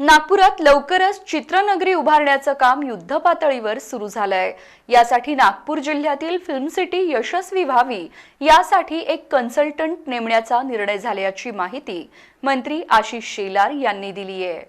नागपुरात लवकरच चित्रनगरी उभारण्याचं काम युद्धपातळीवर सुरू झालंय. यासाठी नागपूर जिल्ह्यातील फिल्म सिटी यशस्वी व्हावी यासाठी एक कन्सल्टंट नेमण्याचा निर्णय झाल्याची माहिती मंत्री आशिष शेलार यांनी दिली आहे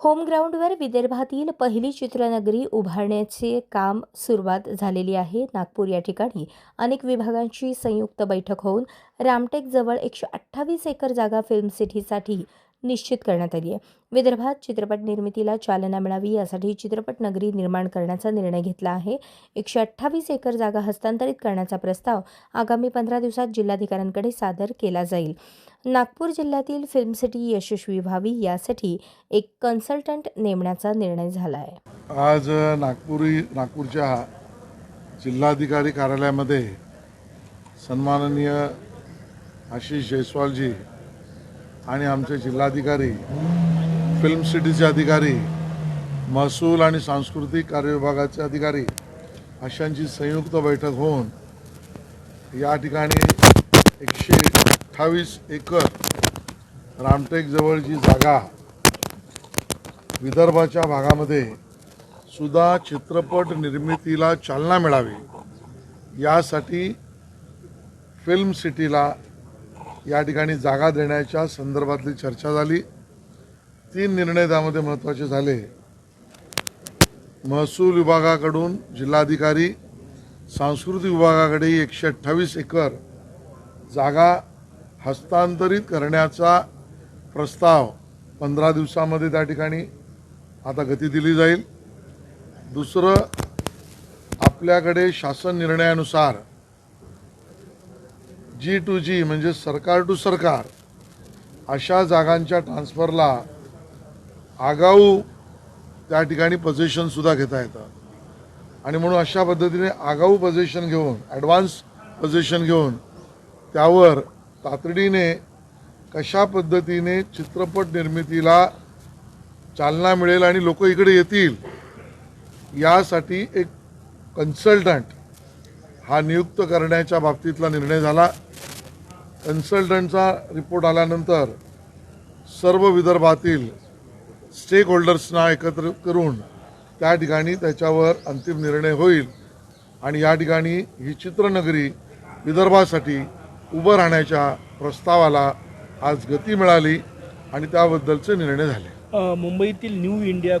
होम ग्राउंडवर विदर्भातील पहिली चित्रनगरी उभारण्याचे काम सुरुवात झालेली आहे. नागपूर या ठिकाणी अनेक विभागांची संयुक्त बैठक होऊन रामटेक जवळ एकशे अठ्ठावीस एकर जागा फिल्म सिटीसाठी निश्चित करण्यात आली आहे. विदर्भात चित्रपट निर्मितीला चालना मिळावी यासाठी चित्रपट नगरी निर्माण करण्याचा निर्णय घेतला आहे. एकशे अठ्ठावीस एकर जागा हस्तांतरित करण्याचा प्रस्ताव आगामी पंधरा दिवसात जिल्हाधिकाऱ्यांकडे सादर केला जाईल. नागपूर जिल्ह्यातील फिल्म सिटी यशस्वी व्हावी यासाठी एक कन्सल्टंट नेमण्याचा निर्णय झाला आहे. आज नागपुरी नागपूरच्या जिल्हाधिकारी कार्यालयामध्ये सन्माननीय आशिष जयस्वालजी आणि आमचे जिल्हाधिकारी फिल्म सिटीचे अधिकारी महसूल आणि सांस्कृतिक कार्य विभागाचे अधिकारी अशांची संयुक्त बैठक होऊन या ठिकाणी एकशे अठ्ठावीस एकर रामटेकजवळ जी जागा विदर्भाच्या भागामध्ये सुद्धा चित्रपट निर्मितीला चालना मिळावी यासाठी फिल्म सिटीला या ठिकाणी जागा देण्याच्या संदर्भातली चर्चा झाली. तीन निर्णय त्यामध्ये महत्त्वाचे झाले. महसूल विभागाकडून जिल्हाधिकारी सांस्कृतिक विभागाकडे एकशे अठ्ठावीस एकर जागा हस्तांतरित करण्याचा प्रस्ताव पंधरा दिवसामध्ये त्या ठिकाणी आता गती दिली जाईल. दुसरं आपल्याकडे शासन निर्णयानुसार जी टू जी म्हणजे सरकार टू सरकार अशा जागांच्या ट्रान्सफरला आगाऊ त्या ठिकाणी पोझिशनसुद्धा घेता येतं आणि म्हणून अशा पद्धतीने आगाऊ पोझिशन घेऊन ॲडव्हान्स पोझिशन घेऊन त्यावर तातडीने कशा पद्धतीने चित्रपट निर्मितीला चालना मिळेल आणि लोक इकडे येतील यासाठी एक कन्सल्टंट हा नियुक्त करण्याच्या बाबतीतला निर्णय झाला. कन्सल्टंटचा रिपोर्ट आल्यानंतर सर्व विदर्भातील स्टेक होल्डर्सना एकत्र करून त्या ठिकाणी त्याच्यावर अंतिम निर्णय होईल आणि या ठिकाणी ही चित्रनगरी विदर्भासाठी उभं राहण्याच्या प्रस्तावाला आज गती मिळाली आणि त्याबद्दलचे निर्णय झाले. मुंबईतील न्यू इंडिया